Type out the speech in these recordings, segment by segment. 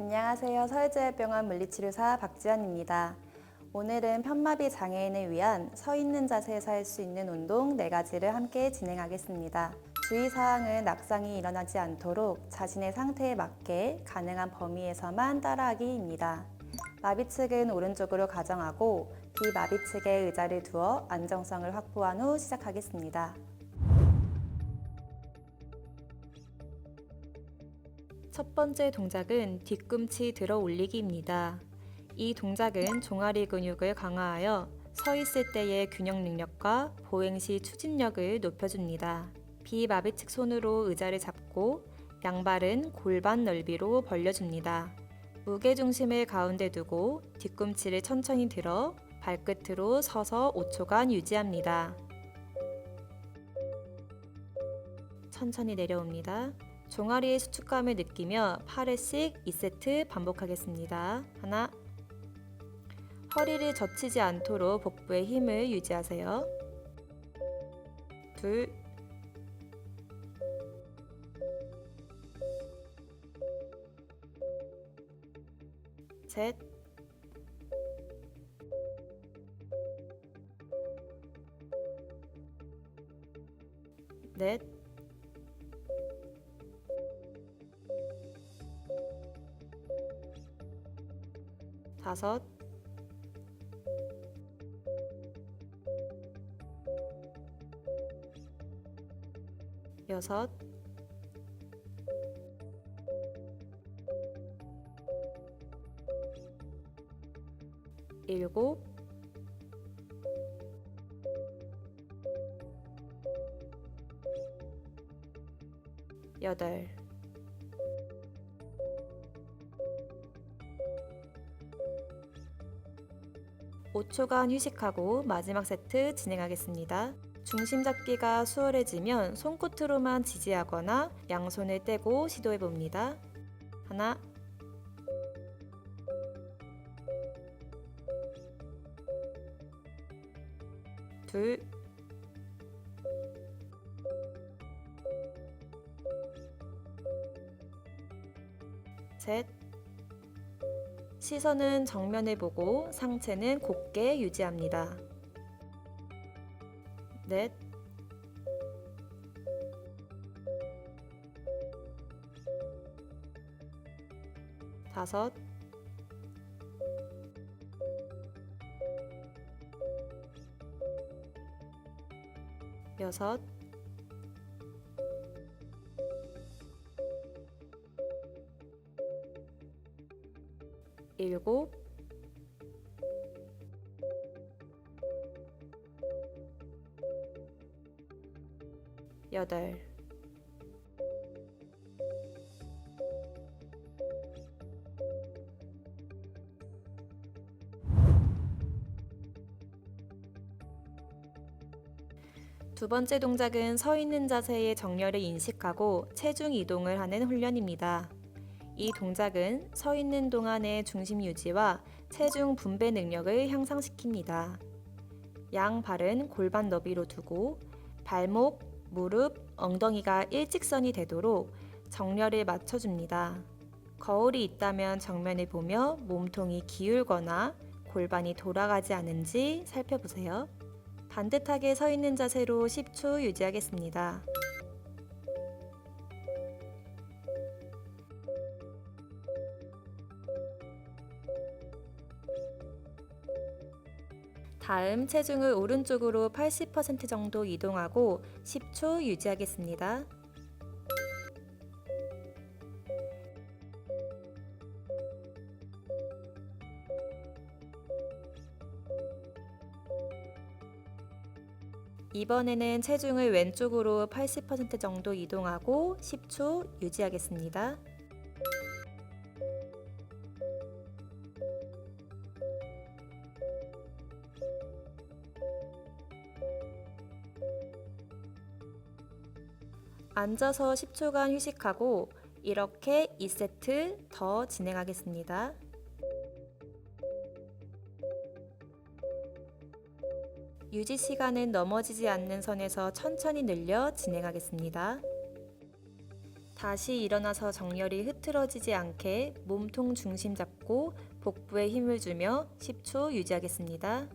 안녕하세요. 서울제일병원 물리치료사 박지연입니다. 오늘은 편마비 장애인을 위한 서 있는 자세에서 할 수 있는 운동 4가지를 함께 진행하겠습니다. 주의사항은 낙상이 일어나지 않도록 자신의 상태에 맞게 가능한 범위에서만 따라하기입니다. 마비 측은 오른쪽으로 가정하고 비마비 측에 의자를 두어 안정성을 확보한 후 시작하겠습니다. 첫 번째 동작은 뒤꿈치 들어 올리기입니다. 이 동작은 종아리 근육을 강화하여 서 있을 때의 균형 능력과 보행 시 추진력을 높여줍니다. 비마비측 손으로 의자를 잡고 양발은 골반 넓이로 벌려줍니다. 무게 중심을 가운데 두고 뒤꿈치를 천천히 들어 발끝으로 서서 5초간 유지합니다. 천천히 내려옵니다. 종아리의 수축감을 느끼며 8회씩 2세트 반복하겠습니다. 하나, 허리를 젖히지 않도록 복부에 힘을 유지하세요. 둘, 셋, 넷, 다섯, 여섯, 일곱, 여덟, (5초간) 휴식하고 마지막 세트 진행하겠습니다. 중심 잡기가 수월해지면 손끝으로만 지지하거나 양손을 떼고 시도해 봅니다. 하나, 둘, 셋. 시선은 정면을 보고 상체는 곧게 유지합니다. 넷. 다섯. 여섯. 일곱. 여덟. 두 번째 동작은 서 있는 자세의 정렬을 인식하고 체중 이동을 하는 훈련입니다. 이 동작은 서 있는 동안의 중심 유지와 체중 분배 능력을 향상시킵니다. 양 발은 골반 너비로 두고 발목, 무릎, 엉덩이가 일직선이 되도록 정렬을 맞춰줍니다. 거울이 있다면 정면을 보며 몸통이 기울거나 골반이 돌아가지 않은지 살펴보세요. 반듯하게 서 있는 자세로 10초 유지하겠습니다. 다음 체중을 오른쪽으로 80% 정도 이동하고 10초 유지하겠습니다. 이번에는 체중을 왼쪽으로 80% 정도 이동하고 10초 유지하겠습니다. 앉아서 10초간 휴식하고 이렇게 2세트 더 진행하겠습니다. 유지 시간은 넘어지지 않는 선에서 천천히 늘려 진행하겠습니다. 다시 일어나서 정렬이 흐트러지지 않게 몸통 중심 잡고 복부에 힘을 주며 10초 유지하겠습니다.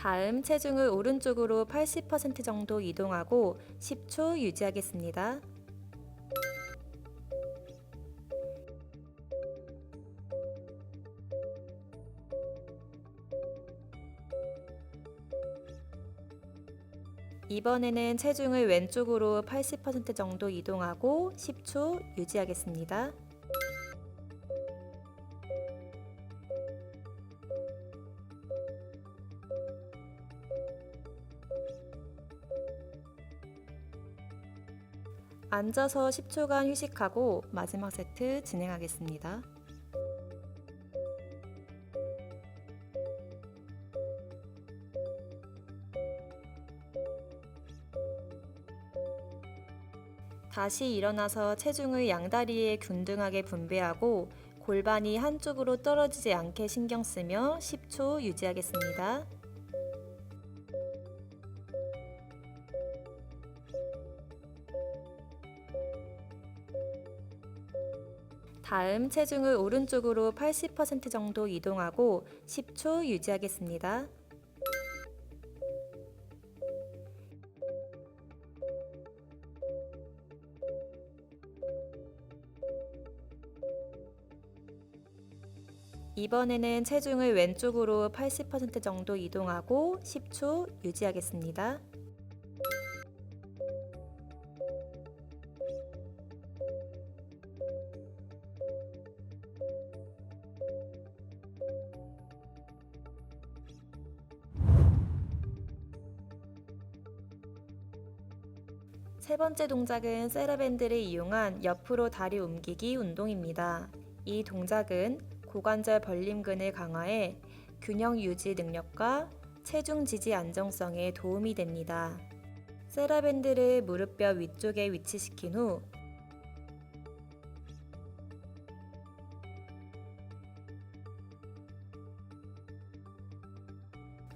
다음 체중을 오른쪽으로 80% 정도 이동하고 10초 유지하겠습니다. 이번에는 체중을 왼쪽으로 80% 정도 이동하고 10초 유지하겠습니다. 앉아서 10초간 휴식하고 마지막 세트 진행하겠습니다. 다시 일어나서 체중을 양다리에 균등하게 분배하고 골반이 한쪽으로 떨어지지 않게 신경 쓰며 10초 유지하겠습니다. 다음 체중을 오른쪽으로 80% 정도 이동하고 10초 유지하겠습니다. 이번에는 체중을 왼쪽으로 80% 정도 이동하고 10초 유지하겠습니다. 번째 동작은 세라밴드를 이용한 옆으로 다리 옮기기 운동입니다. 이 동작은 고관절 벌림근을 강화해 균형 유지 능력과 체중 지지 안정성에 도움이 됩니다. 세라밴드를 무릎뼈 위쪽에 위치시킨 후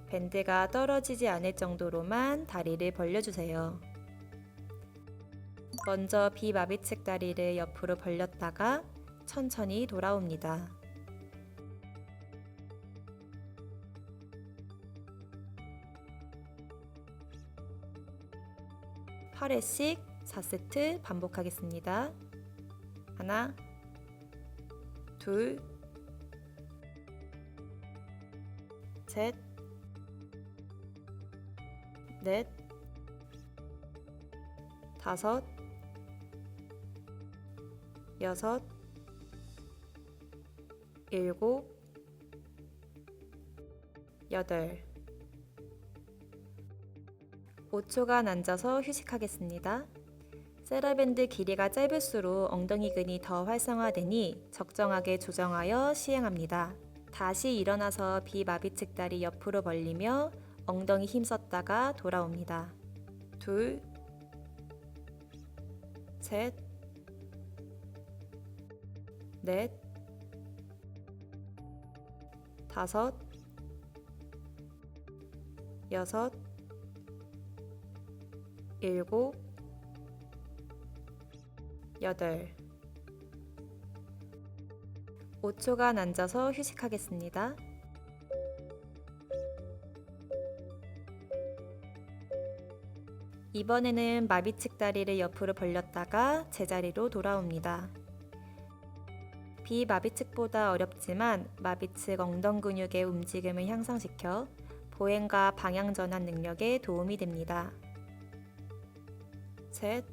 밴드가 떨어지지 않을 정도로만 다리를 벌려주세요. 먼저 비마비측 다리를 옆으로 벌렸다가 천천히 돌아옵니다. 8회씩 4세트 반복하겠습니다. 하나, 둘, 셋, 넷, 다섯, 여섯, 일곱, 여덟. 5초간 앉아서 휴식하겠습니다. 세라밴드 길이가 짧을수록 엉덩이 근이 더 활성화되니 적정하게 조정하여 시행합니다. 다시 일어나서 비마비측 다리 옆으로 벌리며 엉덩이 힘썼다가 돌아옵니다. 둘, 셋, 넷, 다섯, 여섯, 일곱, 여덟. 5초간 앉아서 휴식하겠습니다. 이번에는 마비측 다리를 옆으로 벌렸다가 제자리로 돌아옵니다. 비마비측보다 어렵지만 마비측 엉덩 근육의 움직임을 향상시켜 보행과 방향 전환 능력에 도움이 됩니다. 셋,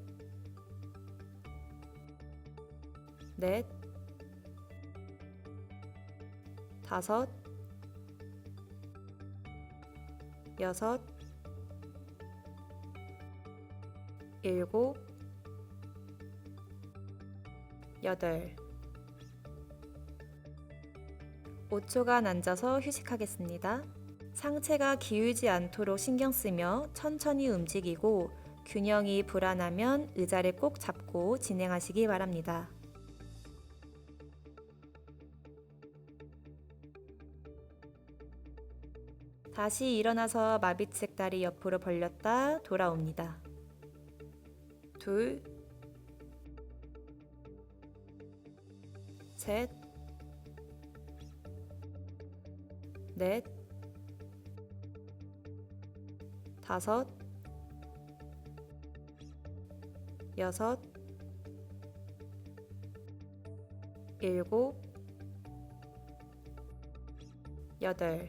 넷, 다섯, 여섯, 일곱, 여덟. 5초간 앉아서 휴식하겠습니다. 상체가 기울지 않도록 신경 쓰며 천천히 움직이고 균형이 불안하면 의자를 꼭 잡고 진행하시기 바랍니다. 다시 일어나서 마비측 다리 옆으로 벌렸다 돌아옵니다. 둘, 셋, 넷, 다섯, 여섯, 일곱, 여덟.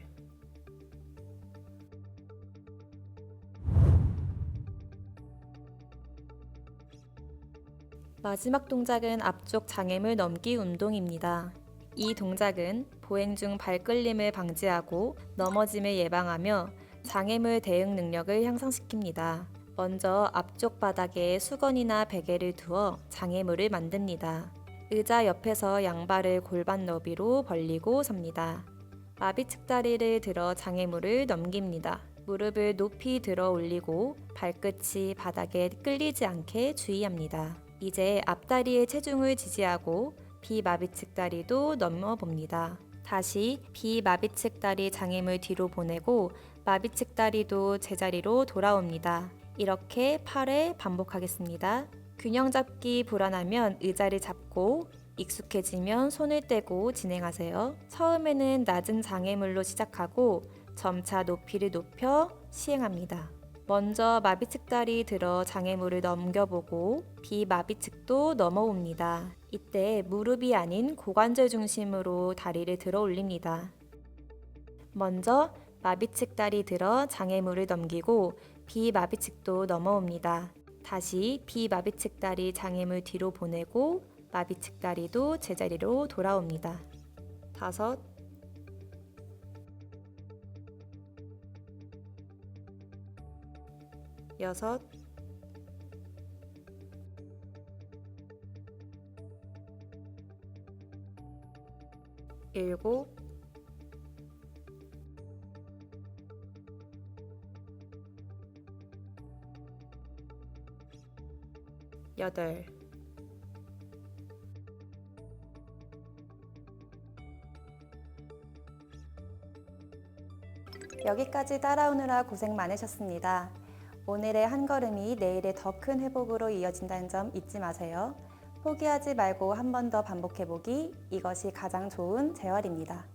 마지막 동작은 앞쪽 장애물 넘기 운동입니다. 이 동작은 보행 중 발끌림을 방지하고 넘어짐을 예방하며 장애물 대응 능력을 향상시킵니다. 먼저 앞쪽 바닥에 수건이나 베개를 두어 장애물을 만듭니다. 의자 옆에서 양발을 골반 너비로 벌리고 섭니다. 마비 측다리를 들어 장애물을 넘깁니다. 무릎을 높이 들어 올리고 발끝이 바닥에 끌리지 않게 주의합니다. 이제 앞다리의 체중을 지지하고 비마비측 다리도 넘어봅니다. 다시 비마비측 다리 장애물 뒤로 보내고 마비측 다리도 제자리로 돌아옵니다. 이렇게 8회 반복하겠습니다. 균형 잡기 불안하면 의자를 잡고 익숙해지면 손을 떼고 진행하세요. 처음에는 낮은 장애물로 시작하고 점차 높이를 높여 시행합니다. 먼저 마비측 다리 들어 장애물을 넘겨보고 비마비측도 넘어옵니다. 이때 무릎이 아닌 고관절 중심으로 다리를 들어 올립니다. 먼저 마비측 다리 들어 장애물을 넘기고 비마비측도 넘어옵니다. 다시 비마비측 다리 장애물 뒤로 보내고 마비측 다리도 제자리로 돌아옵니다. 다섯, 여섯, 일곱, 여덟, 여기까지 따라오느라 고생 많으셨습니다. 오늘의 한 걸음이 내일의 더 큰 회복으로 이어진다는 점 잊지 마세요. 포기하지 말고 한 번 더 반복해보기, 이것이 가장 좋은 재활입니다.